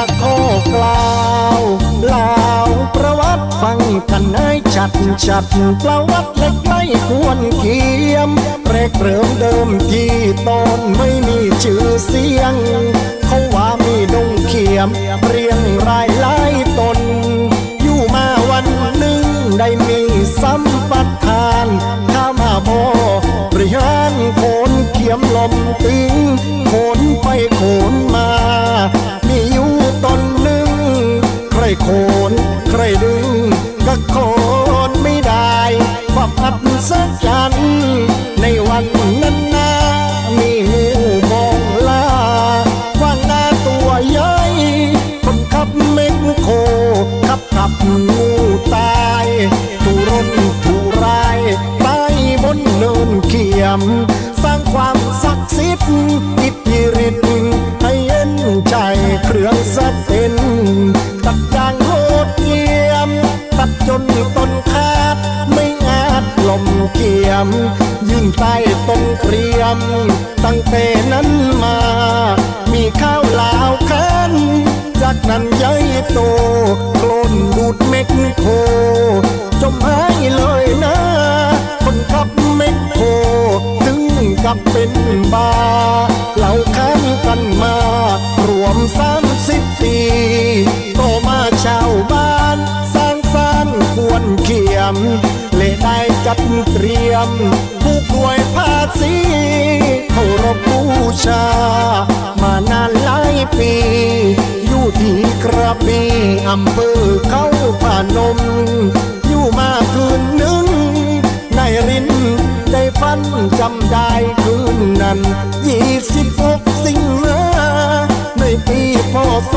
กล่าวเล่าประวัติฟังกันให้ชัดชัดประวัติเล็กไม่ควรเขียมแรกเริ่มเดิมที่ตอนไม่มีชื่อเสียง เขาว่ามีดงเขียม เรียงรายลายตน อยู่มาวันหนึ่งได้มีสัมปทานข้ามาพอบริหารโคนเขียมลมตึงโคนไปโคน โคนใครดึงก็โคนไม่ได้ว่าพัดสักจัน ในวันนั้นนามีงูมองลาว่างหน้าตัวใหญ่คนขับเม็กโคขับขับงูตายทุรนทุรายตายบนเนินเขียม สร้างความศักดิ์สิทธิ์ เครื่องสะเต็นตัดอย่างโหดเยี่ยม ตัดจนต้นขาด ไม่อาจลมเกี่ยม ยืนใต้ต้นเกรียม ตั้งแต่นั้นมา มีข้าวลาวคันจากนั้นใหญ่โตโคลนดูดเม็กโคจมหายเลยนะ คนขับเม็กโคถึงกับเป็นบาเหล่าคันกัน เขียมเลได้จัดเตรียม ผู้ป่วยภาษีเคารพบูชา มานานหลายปี อยู่ที่กระบี่อำเภอเขาพานม อยู่มาคืนหนึ่งในรินได้ฟันจำได้คืนนั้นยี่สิบหกสิงหาในปีพศ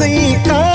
ஆசை கா